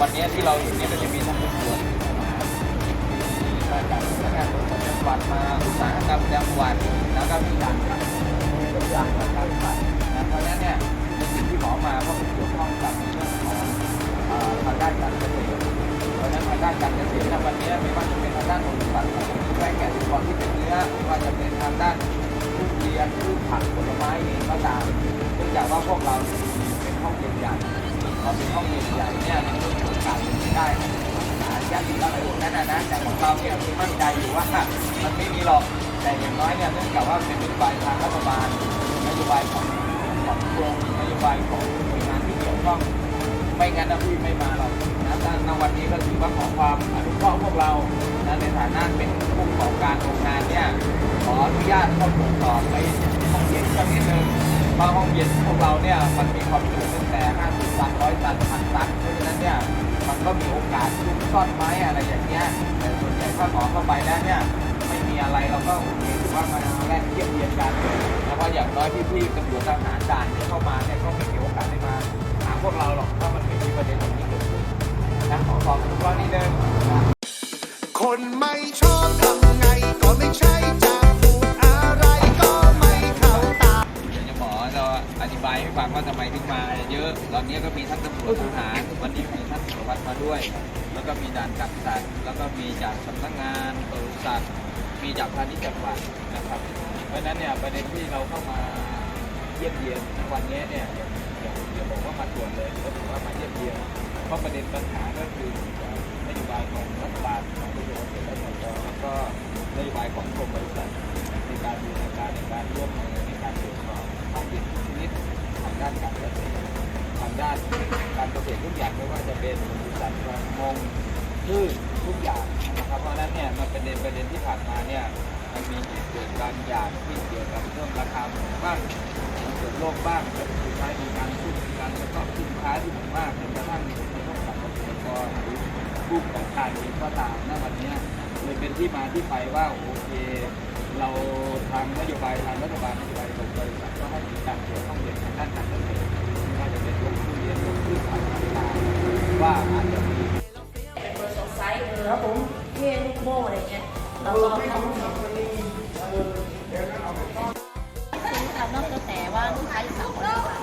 วันนี้ที่เราเห็นเนี่ยก็จะมีทั้งตำรวจมาจากสำนักงานตำรวจจัง หวัดมาอุตสาหกรรมจังหวัดแล้วก็มีด่านครัด่านประชาธิปัตย์นะเพราะฉะนั้นเนี่ยในสิ่งที่หมอมาก็เป็นเกี่ยวข้องกับเรื่องของทางด้านการเกษตรเพราะฉะนั้นทางด้านการเกษตรในวันนี้ไม่ว่าจะเป็นทางด้านผลิตภัณฑ์ของแป้งแกะสุกรที่เป็นเนื้อไม่ว่าจะเป็นทางด้านพืชเรียนพืชผักผลไม้เองก็ตามเนื่องจากว่าพวกเราเป็นห้องเรียนใหญ่พอเป็นห้องเรียนใหญ่เนี่ยมันก็มีโอกาสเป็ นไปได้หาญาติอะไรพวกนั้นนะนะแต่ของเราเนี่ยมีมั่นใจอยู่ว่ามันไม่มีหรอกแต่อย่างน้อยเนี่ยเนื่องจากว่าเป็นนโยบายทางรัฐบาลนโยบายของของกรมนโยบายของหน่วยงานที่เกี่ยวข้องไม่งั้นนะพี่ไม่มาหรอกนะแต่ณวันนี้ก็ถือว่าขอความอนุเคราะห์พวกเรานะในฐานะเป็นผู้ประกอบการโรงงานเนี่ยขออนุญาตเข้าตรวจสอบไปห้องเย็นสักนิดนึงว่าห้องเย็นพวกเราเนี่ยมันมีความจุตั้งแต่ 50 ตัน 100 ตันพันตันเพราะฉะนั้นเนี่ย มันก็มีโอกาสซุกซ่อนไม้อะไรอย่างเงี้ยแต่ส่วนใหญ่ถ้าหมอเข้าไปแล้วเนี่ยไม่มีอะไรเราก็โอเคถือว่ามาแลกเทียบเทียมกันแล้วก็อย่างน้อยที่พี่ๆตำรวจทหารด่านที่เข้ามาเนี่ยก็ไม่มีโอกาสได้มาหาพวกเราหรอกถ้ามันไม่มีประเด็นอย่างนี้เกิดขึ้นนะขอขอบคุณกรณีนึงนะคนไม่ชอบทำไงก็ไม่ใช่จะพูดอะไรก็ไม่เข้าตาเดี๋ยวจะหมอจะอธิบายให้ฟังว่าทำไมถึงมาเยอะตอนนี้ก็มีทั้งตำรวจทหาร ด้วย แล้วก็มีด่านกักสัตว์แล้วก็มีจากสำนักงานบริษัทมีจากพาณิชย์จังหวัดนะครับ เพราะฉะนั้นเนี่ยประเด็นที่เราเข้ามาเยี่ยมเยียนวันนี้เนี่ยอย่าอย่าบอกว่ามาตรวจเลยก็ถือว่ามาเยี่ยมเยียนเพราะประเด็นปัญหาก็คือนโยบายของรัฐบาลของกระทรวงเกษตรและสหกรณ์แล้วก็นโยบายของกรมบริษัทในการบูรณาการในการร่วมมือในการตรวจสอบข้อผิดชนิดทางด้านการเกษตรทางด้าน การเกษตรทุกอย่างไม่ว่าจะเป็นบริษัทประมงพืชทุกอย่างนะครับเพราะฉะนั้นเนี่ยมันเป็นประเด็นประเด็นที่ผ่านมาเนี่ยมันมีเหตุเกิดบางอย่างที่เกี่ยวกับเรื่องราคาบ้างเกิดโรคบ้างแล้วสุดท้ายมีการพูดกันแล้วก็สินค้าที่หมูมากจนกระทั่งมีโรคกับเกษตรกรหรือผู้ประกอบการเองก็ตามณวันนี้เลยเป็นที่มาที่ไปว่าโอเคเราทางนโยบายทางรัฐบาลนโยบายของบริษัทก็ให้มีการเกี่ยวข้องเรียนทางด้านการเกษตร ว่าอาจจะมีเป็นเบอร์สองไซส์เออครับผมเท่ลูกโม่อะไรเงี้ยเราลองทำซื้อตามนอกกระแสว่าลูกค้ายสามคนค่ะ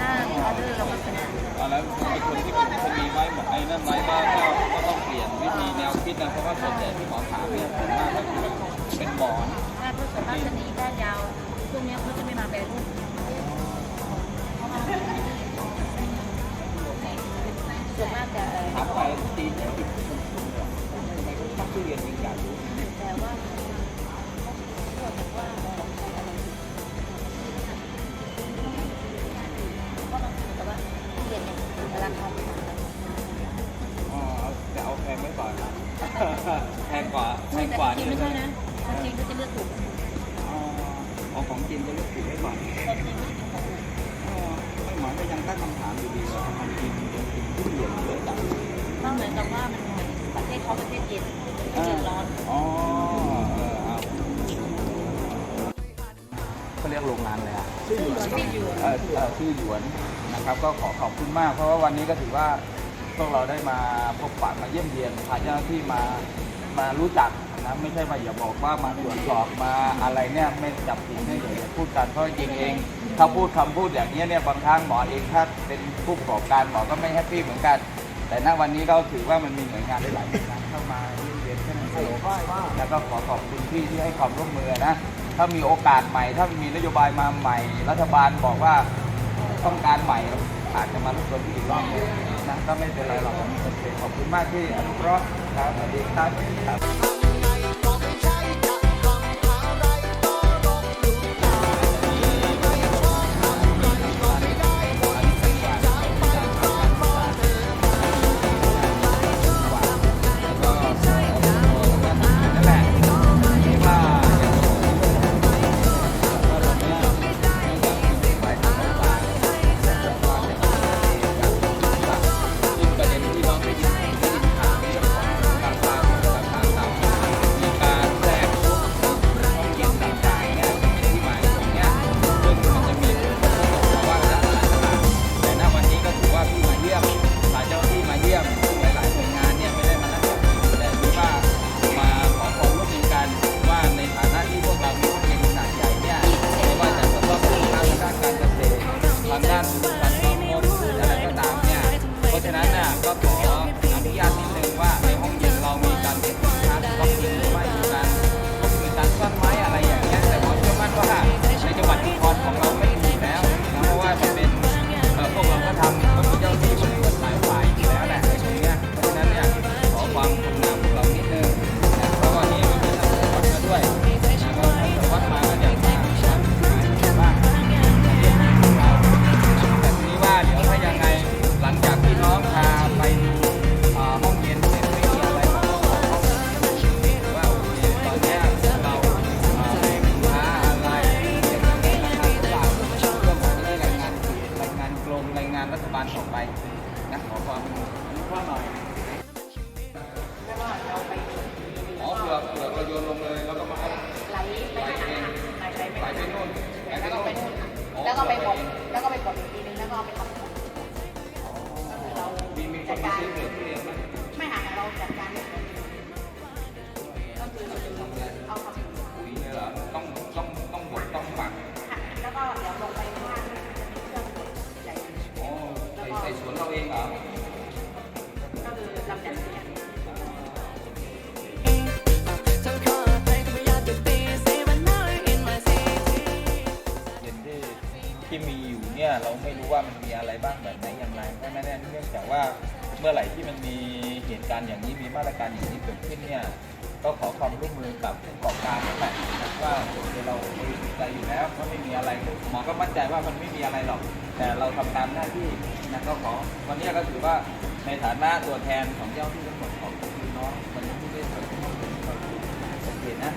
ถ้าออเดอร์เราก็เป็นเอาแล้วคนที่เป็นมีไว้ไอ้นั่นไว้ก็ก็ก็ต้องเปลี่ยนวิธีแนวคิดนะเพราะว่าส่วนใหญ่ที่หมอถามเนี่ยส่วนมากก็คือเป็นหมอนถ้าผู้ส่วนมากจะหนีด้ยาวช่วงนี้เขาจะไม่มาแปรรูป ส่วนมากจะถามไปตีเนี่ยติดชุ่มๆเนี่ยทำไมเขอเรียนจริงอยากรู้แต่ว่าเขอกว่าก็ต้องแต่ว่าเรียนเนี่ยราคาไม่างกันอ๋อแต่เอาแพงไว้ก่อนแพงกว่าแพงกว่าจริงไม่ใช่นะจริงก็จะเลือกถูกเอาของจริงจะเลือกถูกไว้ก่อนแต่จริงไม่หมายก็ยังตั้งคำถามอยู่ดีว่าทำไมกินกิน ทุเรียนเยอะจังต้องเหมือนกับว่ามันประเทศเขาประเทศเย็นเดือดร้อนอ๋อเออเอาเขาเรียกโรงงานเลยอะชื่ออยู่เออเออชื่อหยวนนะครับ ก็ขอขอบคุณมาก เพราะว่าวันนี้ก็ถือว่าพวกเราได้มาพบปะมาเยี่ยมเยียนพาเจ้าหน้าที่มามารู้จักนะไม่ใช่ว่าอย่าบอกว่ามาตรวจสอบมาอะไรเนี่ยไม่จับผิดให้อย่าพูดกันเพราะจริงเอง ถ้าพูดคำพูดอย่างนี้เนี่ยบางครั้งหมอเองถ้าเป็นผู้ประกอบการหมอก็ไม่แฮปปี้เหมือนกัน แต่ณวันนี้ก็ถือว่ามันมีหน่วยงานหลายๆหน่วยงานเข้ามาเยี่ยมเยียนแค่นั้นเองแล้วก็ขอขอบคุณพี่ที่ให้ความร่วมมือนะถ้ามีโอกาสใหม่ ถ้ามีนโยบายมาใหม่ รัฐบาลบอกว่าต้องการใหม่อาจจะมาลุกลนอีกรอบนึงนะก็ไม่เป็นไรหรอกขอบคุณมากที่อนุเคราะห์ครับสวัสดีครับ บ้างแบบไหนอย่างไรเพราะฉะนั้นเนื่องจากว่าเมื่อไหร่ที่มันมีเหตุการณ์อย่างนี้มีมาตรการอย่างนี้เกิดขึ้นเนี่ยก็ขอความร่วมมือกับผู้ประกอบการนั่นแหละว่าโอเคเราบริสุทธิ์ใจอยู่แล้วก็ไม่มีอะไรหมอก็มั่นใจว่ามันไม่มีอะไรหรอก แต่เราทำตามหน้าที่นะก็ขอวันนี้ก็ถือว่าในฐานะตัวแทนของเจ้าที่ทั้งหมดขอบคุณน้องวันนี้ที่ได้เปิดห้องเรียนให้เราดูโอเคนะ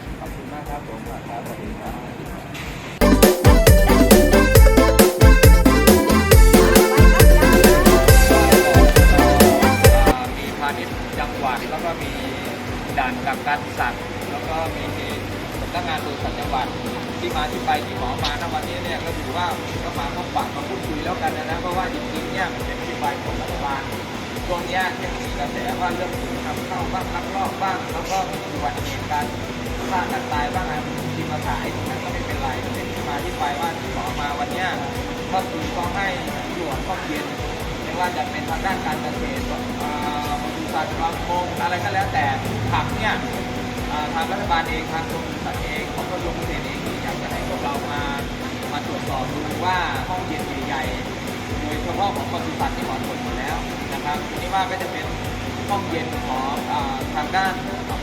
ช่วงนี้ยยังมีกระแสว่าเรื่องทำเข้าบ้างลักลอบบ้างแล้วก็มีอุบัติเหตุการฆ่ากันตายบ้างอะไรที่มาขายตรงนั้นก็ไม่เป็นไรเป็นที่มาที่ไปว่าที่อมาวันนี้ก็คือต้องให้ตำรวจข้อเย็นไม่ว่าจะเป็นทางด้านการเกษตรอ่าบริษัทประมงอะไรก็แล้วแต่ผักเนี่ยทางรัฐบาลเองทางกรมสัตว์เองของกระทรวงเกษตรเองอยากจะให้พวกเรามามาตรวจสอบดูว่าห้องเย็นใหญ่ ๆโดยเฉพาะของปศุสัตว์ที่หมอตรวจหมดแล้วนะครับทีนี้ว่าก็จะเป็นห้องเย็นของทางด้าน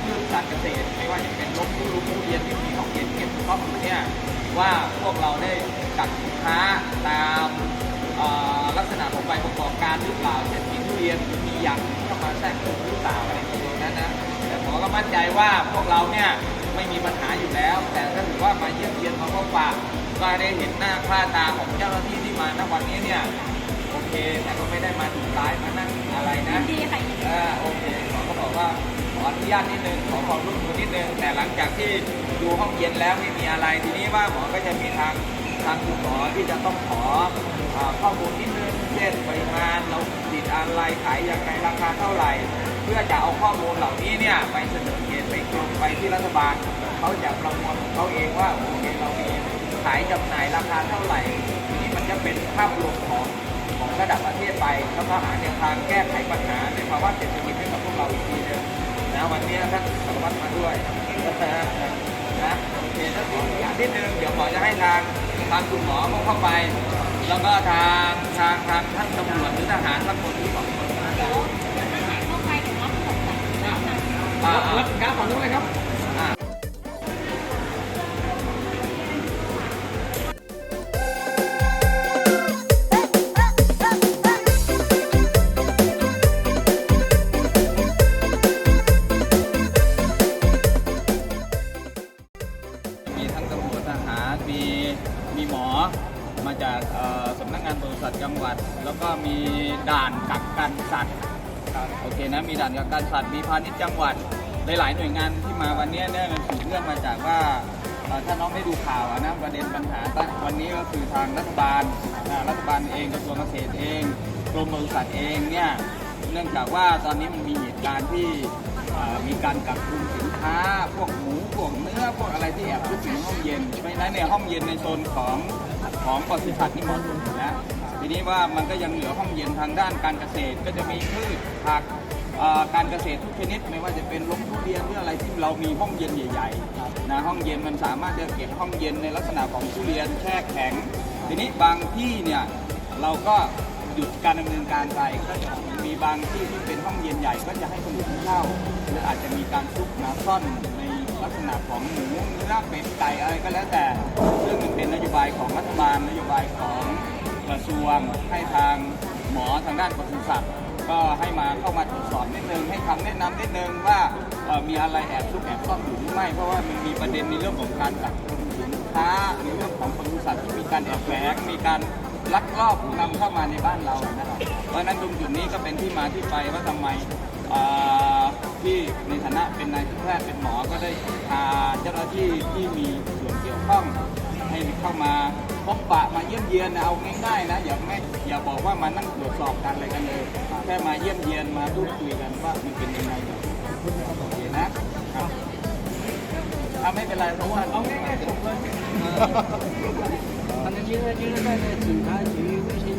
พืชการเกษตร ไม่ว่าจะเป็นลบผู้รู้ผู้เรียนที่มีห้องเย็นเก็บข้อมูลเนี่ยว่าพวกเราได้กักสินค้าตามลักษณะของใบประกอบการหรือเปล่าเช่นมีทุเรียนมีอย่างเข้ามาแทรกซึมหรือเปล่าอะไรประมาณนั้นนะแต่หมอก็มั่นใจว่าพวกเราเนี่ยไม่มีปัญหาอยู่แล้ว แต่ถ้าถือว่ามาเยี่ยมเยียนมาพบปะก็ได้เห็นหน้าค่าตาของเจ้าหน้าที่ที่มาณวันนี้เนี่ย แต่ก็ไม่ได้มาถูกร้ายมานั่งอะไรนะดีค่ะยินดีอ่าโอเคหมอก็บอกว่าขออนุญาตนิดนึงขอความร่วมมือนิดนึงแต่หลังจากที่ดูห้องเย็นแล้วไม่มีอะไรทีนี้ว่าหมอก็จะมีทางทางคุณหมอที่จะต้องขออ่าข้อมูลนิดนึงเช่นปริมาณเราผลิตอะไรขายยังไงราคาเท่าไหร่ เพื่อจะเอาข้อมูลเหล่านี้เนี่ยไปเสนอเกณฑ์ไปกรมไปที่รัฐบาลเขาจะประมวลของเขาเองว่าโอเคเรามีขายจำหน่ายราคาเท่าไหร่ ทีนี้มันจะเป็นภาพรวมของ ของระดับประเทศไปแล้วก็หาแนวทางแก้ไขปัญหาในภาวะเศรษฐกิจให้กับพวกเราอีกทีหนึงนะวันนี้ท่านสารวัตรมาด้วยนะนะโอเคถ้าขออนุญาตนิดนึงเดี๋ยวหมอจะให้ทางทางคุณหมอเข้าไป แล้วก็ทางทางทางท่านตำรวจหรือทหารทั้งหมดที่สองคนมาแล้วเข้าไปถึงรับผลจากอ่ารับการฝั่งนู้นเลยครับ อเคนะมีด่านกักกันสัตว์มีพาณิชย์จังหวัดหลายๆหน่วยงานที่มาวันนี้เนี่ยมันสืบเนื่องมาจากว่าถ้าน้องได้ดูข่าวนะประเด็นปัญหาวันนี้ก็คือทางรัฐบาลรัฐบาลเองกระทรวงเกษตรเองกรมปศุสัตว์เองเนี่ยเนื่องจากว่าตอนนี้มันมีเหตุการณ์ที่มีการกักตุนสินค้า พวกหมูพวกเนื้อพวกอะไรที่แอบซุกอยู่ในห้องเย็นเพราะฉะนั้นในห้องเย็นในโซนของของปศุสัตว์นี่หมดนะทีนี้ว่ามันก็ยังเหลือห้องเย็นทางด้านการเกษตรก็จะมีพืชผัก การเกษตรทุกชนิดไม่ว่าจะเป็นล้มทุเรียนหรืออะไรที่เรามีห้องเย็นใหญ่ๆนะห้องเย็นมันสามารถจะเก็บห้องเย็นในลักษณะของทุเรียนแช่แข็ง ทีนี้บางที่เนี่ยเราก็หยุดการดำเนินการไปก็จะมีบางที่ที่เป็นห้องเย็นใหญ่ก็จะให้คนอื่นเช่าหรืออาจจะมีการซุกน้ำซ่อนในลักษณะของหมูเนื้อเป็ดไก่อะไรก็แล้วแต่ซึ่งมันเป็นนโยบายของรัฐบาลนโยบายของกระทรวงให้ทางหมอทางด้านปศุสัตว์ ก็ให้มาเข้ามาตรวจสอบนิดนึงให้คำแนะนำนิดนึงว่ามีอะไรแอบซุกแอบซ่อนอยู่หรือไม่เพราะว่ามันมีประเด็นในเรื่องของการกักตุนสินค้าในเรื่องของปศุสัตว์ที่มีการแอบแฝงมีการลักลอบนำเข้ามาในบ้านเรานะครับเพราะนั้นตรงจุดนี้ก็เป็นที่มาที่ไปว่าทำไมอ่า ที่ในฐานะเป็นนายแพทย์เป็นหมอก็ได้พาเจ้าหน้าที่ที่มีส่วนเกี่ยวข้อง ให้เข้ามาพบปะมาเยี่ยมเยียนนะเอาง่ายๆนะอย่าไม่อย่าบอกว่ามานั่งตรวจสอบกันอะไรกันเลยแค่มาเยี่ยมเยียนมาพูดคุยกันว่ามันเป็นยังไงโอเคนะครับอไม่เป็นไรเพราะว่าเอาง่ายๆจบเลยอันนี้ยืดยืดได้ในสินค้าชีวิต